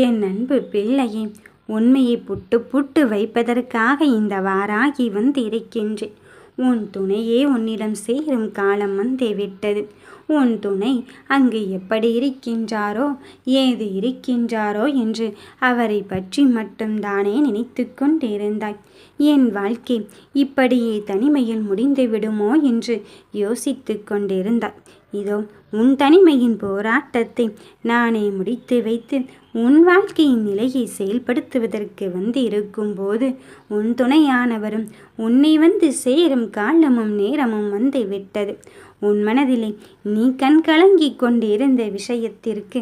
என் அன்பு பிள்ளையே உண்மையை புட்டு புட்டு வைப்பதற்காக இந்த வாராகி வந்திருக்கின்றேன். உன் துணையே உன்னிடம் சேரும் காலம் வந்தே விட்டது. உன் துணை அங்கு எப்படி இருக்கின்றாரோ ஏது இருக்கின்றாரோ என்று அவரை பற்றி மட்டும்தானே நினைத்து கொண்டிருந்தாய். என் வாழ்க்கை இப்படியே தனிமையில் முடிந்துவிடுமோ என்று யோசித்து கொண்டிருந்தாய். இதோ உன் தனிமையின் போராட்டத்தை நானே முடித்து வைத்து உன் வாழ்க்கையின் நிலையை செயல்படுத்துவதற்கு வந்து இருக்கும்போது உன் துணையானவரும் உன்னை வந்து சேரும் காலமும் நேரமும் வந்து விட்டது. உன் மனதிலே நீ கண் கலங்கி கொண்டிருந்த விஷயத்திற்கு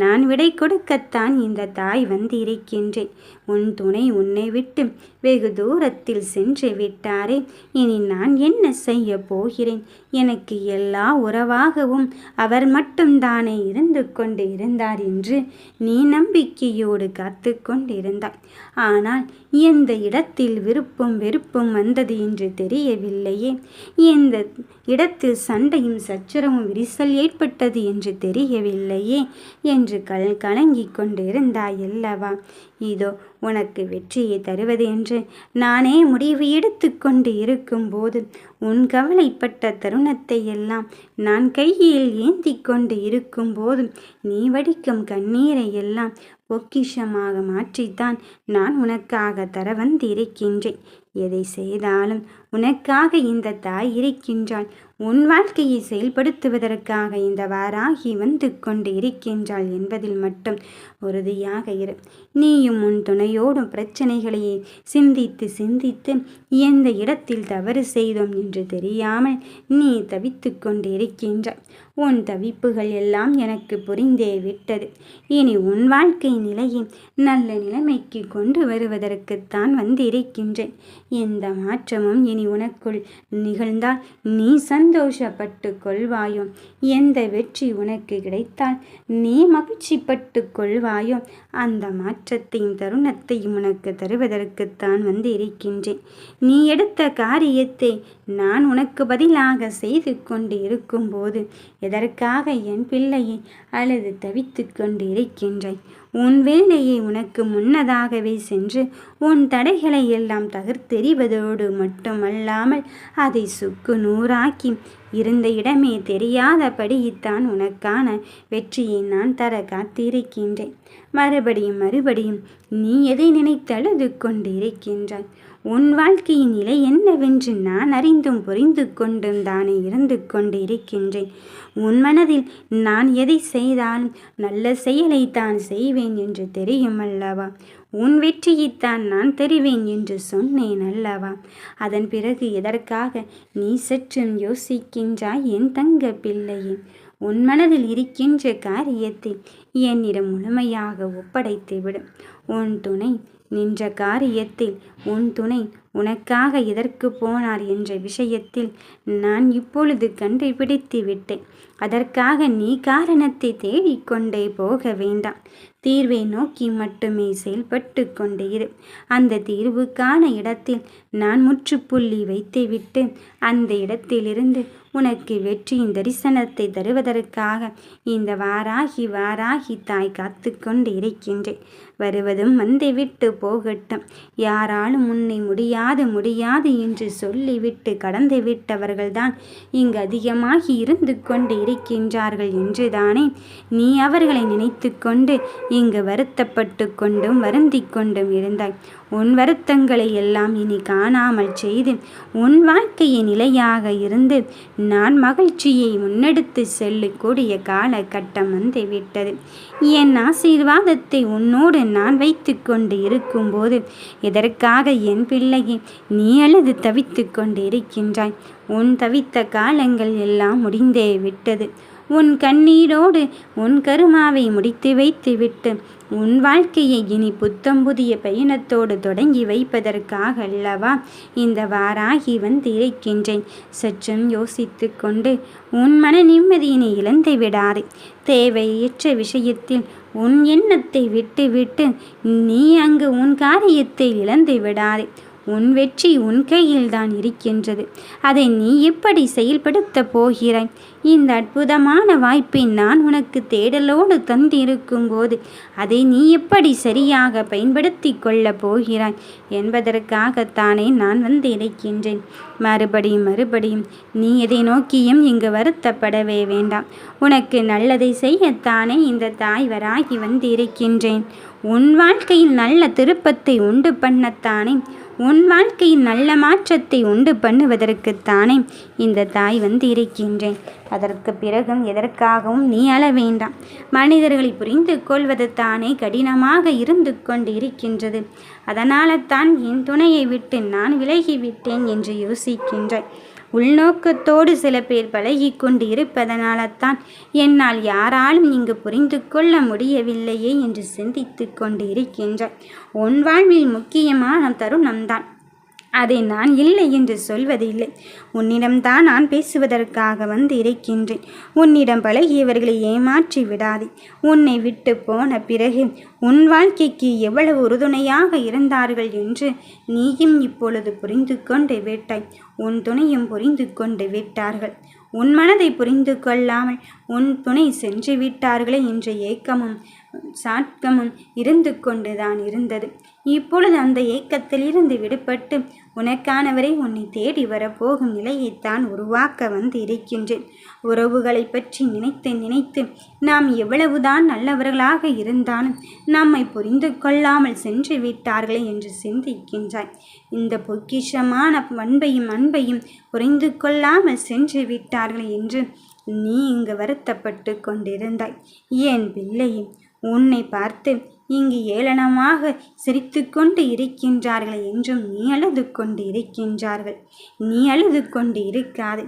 நான் விடை கொடுக்கத்தான் இந்த தாய் வந்து இருக்கின்றேன் உன் துணை உன்னை விட்டு வெகு தூரத்தில் சென்று விட்டாரே. இனி நான் என்ன செய்ய போகிறேன்? எனக்கு எல்லா உறவாகவும் அவர் மட்டும்தானே இருந்து கொண்டு இருந்தார் என்று நீ நம்பிக்கையோடு காத்து கொண்டிருந்தாய். ஆனால் எந்த இடத்தில் விருப்பம் வெறுப்பும் வந்தது என்று தெரியவில்லையே. எந்த இடத்தில் சண்டையும் சச்சரவும் விரிசல் ஏற்பட்டது என்று தெரியவில்லையே என்று கல் கலங்கிக் கொண்டிருந்தாய் அல்லவா? இதோ உனக்கு வெற்றியை தருவது என்று நானே முடிவு எடுத்துக்கொண்டு இருக்கும்போது உன் கவலைப்பட்ட தருணத்தை எல்லாம் நான் கையில் ஏந்தி கொண்டு இருக்கும்போதும் நீ வடிக்கும் கண்ணீரை எல்லாம் பொக்கிஷமாக மாற்றித்தான் நான் உனக்காக தர வந்திருக்கின்றேன். எதை செய்தாலும் உனக்காக இந்த தாய் இருக்கின்றாள். உன் வாழ்க்கையை செயல்படுத்துவதற்காக இந்த வாராகி வந்து கொண்டு இருக்கின்றாள் என்பதில் மட்டும் உறுதியாக இரு. நீயும் உன் துணையோடும் பிரச்சனைகளையே சிந்தித்து சிந்தித்து எந்த இடத்தில் தவறு செய்தோம் என்று தெரியாமல் நீ தவித்து கொண்டு இருக்கின்றாய். உன் தவிப்புகள் எல்லாம் எனக்கு புரிந்தே விட்டது. இனி உன் வாழ்க்கை நிலையை நல்ல நிலைமைக்கு கொண்டு வருவதற்குத்தான் வந்திருக்கின்றேன். எந்த மாற்றமும் இனி உனக்குள் நிகழ்ந்தால் நீ சந்தோஷப்பட்டு கொள்வாயோ? எந்த வெற்றி உனக்கு கிடைத்தால் நீ மகிழ்ச்சிப்பட்டு கொள்வாயோ? அந்த மாற்றத்தையும் தருணத்தையும் உனக்கு தருவதற்குத்தான் வந்து இருக்கின்றேன் நீ எடுத்த காரியத்தை நான் உனக்கு பதிலாக செய்து கொண்டு இருக்கும்போது எதற்காக என் பிள்ளையை அழுது தவித்து கொண்டு உன் வேலையை உனக்கு முன்னதாகவே சென்று உன் தடைகளை எல்லாம் தகர்த்தெறிவதோடு மட்டுமல்லாமல் அதை சுக்கு நூறாக்கி இருந்த இடமே தெரியாதபடித்தான் உனக்கான வெற்றியை நான் தர காத்திருக்கின்றேன். மறுபடியும் மறுபடியும் நீ எதை நினைத்தழுது கொண்டிருக்கின்றாய்? உன் வாழ்க்கையின் நிலை என்னவென்று நான் அறிந்தும் புரிந்து கொண்டும் தானே இருந்து கொண்டு இருக்கின்றேன் உன் மனதில் நான் எதை செய்தாலும் நல்ல செயலை தான் செய்வேன் என்று தெரியும் அல்லவா? உன் வெற்றியைத்தான் நான் தெரிவேன் என்று சொன்னேன் அல்லவா? அதன் பிறகு எதற்காக நீ சற்றும் யோசிக்கின்றாய் என் தங்க பிள்ளையே? உன் மனதில் இருக்கின்ற காரியத்தை என்னிடம் முழுமையாக ஒப்படைத்து விடும் உன் துணை நின்ற காரியத்தில் உன் துணை உனக்காக எதற்கு போனார் என்ற விஷயத்தில் நான் இப்பொழுது கண்டுபிடித்து விட்டேன். அதற்காக நீ காரணத்தை தேடிக்கொண்டே போக வேண்டாம். தீர்வை நோக்கி மட்டுமே செயல்பட்டு கொண்டே இரு அந்த தீர்வுக்கான இடத்தில் நான் முற்றுப்புள்ளி வைத்துவிட்டு அந்த இடத்திலிருந்து உனக்கு வெற்றியின் தரிசனத்தை தருவதற்காக இந்த வாராகி வாராகி தாய் காத்து கொண்டு இருக்கின்றேன். வருவதும் வந்துவிட்டு போகட்டும். யாராலும் உன்னை முடியாது முடியாது என்று சொல்லிவிட்டு கடந்து விட்டவர்கள்தான் இங்கு அதிகமாகி இருந்து கொண்டு இருக்கின்றார்கள் என்றுதானே? நீ அவர்களை நினைத்து கொண்டு இங்கு வருத்தப்பட்டு கொண்டும் வருந்தி கொண்டும் இருந்தாய். உன் வருத்தங்களை எல்லாம் இனி காணாமல் செய்து உன் வாழ்க்கையை நிலையாக இருந்து நான் மகிழ்ச்சியை முன்னெடுத்து செல்லக்கூடிய காலகட்டம் வந்து விட்டது. என் ஆசீர்வாதத்தை உன்னோடு நான் வைத்து கொண்டு இருக்கும்போது எதற்காக என் பிள்ளையை நீ அழுது தவித்து கொண்டு இருக்கின்றாய் உன் தவித்த காலங்கள் எல்லாம் முடிந்தே விட்டது. உன் கண்ணீரோடு உன் கருமாவை முடித்து வைத்து விட்டு உன் வாழ்க்கையை இனி புத்தம் புதிய பயணத்தோடு தொடங்கி வைப்பதற்காக அல்லவா? இந்த வாராகி வந்து இருக்கின்றேன். சற்றும் யோசித்து கொண்டு உன் மன நிம்மதியினை இழந்து விடாதே. தேவையற்ற விஷயத்தில் உன் எண்ணத்தை விட்டு விட்டு நீ அங்கு உன் காரியத்தை இழந்து விடாதே. உன் வெற்றி உன் கையில்தான் இருக்கின்றது. அதை நீ எப்படி செயல்படுத்தப் போகிறாய்? இந்த அற்புதமான வாய்ப்பை நான் உனக்கு தேடலோடு தந்திருக்கும் போது அதை நீ எப்படி சரியாக பயன்படுத்தி கொள்ளப் போகிறாய் என்பதற்காகத்தானே நான் வந்து இருக்கின்றேன். மறுபடியும் மறுபடியும் நீ எதை நோக்கியும் இங்கு வருத்தப்படவே வேண்டாம். உனக்கு நல்லதை செய்யத்தானே இந்த தாய் வராகி வந்து இருக்கின்றேன் உன் வாழ்க்கையில் நல்ல திருப்பத்தை உண்டு பண்ணத்தானே உன் வாழ்க்கையில் நல்ல மாற்றத்தை உண்டு பண்ணுவதற்குத்தானே இந்த தாய் வந்து இருக்கின்றேன். அதற்கு பிறகும் எதற்காகவும் நீ அழ வேண்டாம். மனிதர்களை புரிந்து கொள்வது தானே கடினமாக இருந்து கொண்டு இருக்கின்றது அதனால தான் என் துணையை விட்டு நான் விலகிவிட்டேன் என்று யோசிக்கின்றாய். உள்நோக்கத்தோடு சில பேர் பழகி இருப்பதனால்தான் தான் என்னால் யாராலும் இங்கு புரிந்து கொள்ள முடியவில்லையே என்று சிந்தித்து கொண்டிருக்கின்றார். உன் வாழ்வில் முக்கியமான தருணம்தான். அதை நான் இல்லை என்று சொல்வதில்லை. உன்னிடம்தான் நான் பேசுவதற்காக வந்து இருக்கின்றேன். உன்னிடம் பழகியவர்களை ஏமாற்றி விடாதே. உன்னை விட்டு போன பிறகு உன் வாழ்க்கைக்கு எவ்வளவு உறுதுணையாக இருந்தார்கள் என்று நீயும் இப்பொழுது புரிந்து கொண்டு விட்டாய். உன் துணையும் புரிந்து கொண்டு விட்டார்கள். உன் மனதை புரிந்து கொள்ளாமல் உன் துணை சென்று விட்டார்களே என்ற ஏக்கமும் சாட்கமும் இருந்து கொண்டுதான் இருந்தது. இப்பொழுது அந்த ஏக்கத்திலிருந்து விடுபட்டு உனக்கானவரை உன்னை தேடி வரப்போகும் நிலையைத்தான் உருவாக்க வந்து இருக்கின்றேன் உறவுகளை பற்றி நினைத்து நினைத்து நாம் எவ்வளவுதான் நல்லவர்களாக இருந்தாலும் நம்மை புரிந்து கொள்ளாமல் சென்று விட்டார்களே என்று சிந்திக்கின்றாய். இந்த பொக்கிஷமான பண்பையும் அன்பையும் புரிந்து கொள்ளாமல் சென்று விட்டார்கள் என்று நீ இங்கு வருத்தப்பட்டு கொண்டிருந்தாய். ஏன் பிள்ளையும் உன்னை பார்த்து இங்கு ஏளனமாக சிரித்து கொண்டு இருக்கின்றார்கள் என்றும் நீ அழுது கொண்டு இருக்கின்றார்கள். நீ அழுது கொண்டு இருக்காது.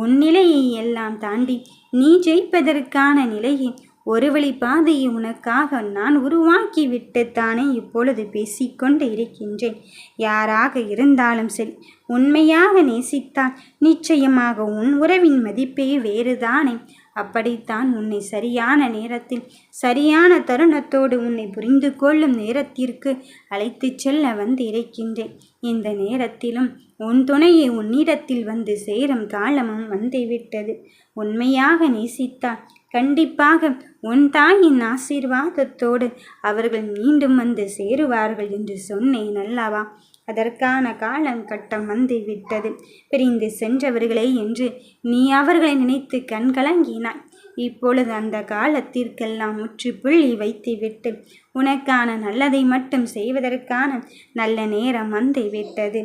உன் நிலையை எல்லாம் தாண்டி நீ ஜெயிப்பதற்கான நிலையை ஒரு வழி பாதையை உனக்காக நான் உருவாக்கி விட்டுத்தானே இப்பொழுது பேசிக்கொண்டு இருக்கின்றேன். யாராக இருந்தாலும் சரி உண்மையாக நேசித்தால் நிச்சயமாக உன் உறவின் மதிப்பே வேறுதானே. அப்படித்தான் உன்னை சரியான நேரத்தில் சரியான தருணத்தோடு உன்னை புரிந்து கொள்ளும் நேரத்திற்கு அழைத்துச் செல்ல வந்து இருக்கின்றேன். இந்த நேரத்திலும் உன் துணையை உன்னிடத்தில் வந்து சேரும் காலமும் வந்துவிட்டது உண்மையாக நேசித்தால் கண்டிப்பாக உன் தாயின் ஆசீர்வாதத்தோடு அவர்கள் மீண்டும் வந்து சேருவார்கள் என்று சொன்னேன் அல்லவா? அதற்கான காலம் கட்டம் வந்து விட்டது. பிரிந்து சென்றவர்களே என்று நீ அவர்களை நினைத்து கண்கலங்கினாய் இப்பொழுது அந்த காலத்திற்கெல்லாம் முற்றுப்புள்ளி வைத்துவிட்டு உனக்கான நல்லதை மட்டும் செய்வதற்கான நல்ல நேரம் வந்து விட்டது.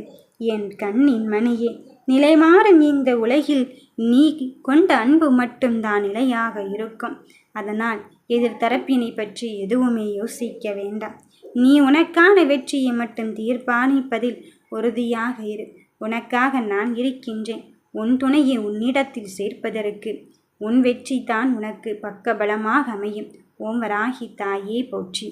என் கண்ணின் மணியே நிலைமாறும் இந்த உலகில் நீ கொண்ட அன்பு மட்டும்தான் நிலையாக இருக்கும். அதனால் எதிர்த்தரப்பினை பற்றி எதுவுமே யோசிக்க வேண்டாம். நீ உனக்கான வெற்றியை மட்டும் தீர்ப்பானிப்பதில் உறுதியாக இரு. உனக்காக நான் இருக்கின்றேன். உன் துணையை உன்னிடத்தில் சேர்ப்பதற்கு உன் வெற்றி தான் உனக்கு பக்கபலமாக அமையும். ஓம் வராகி தாயே போற்றி.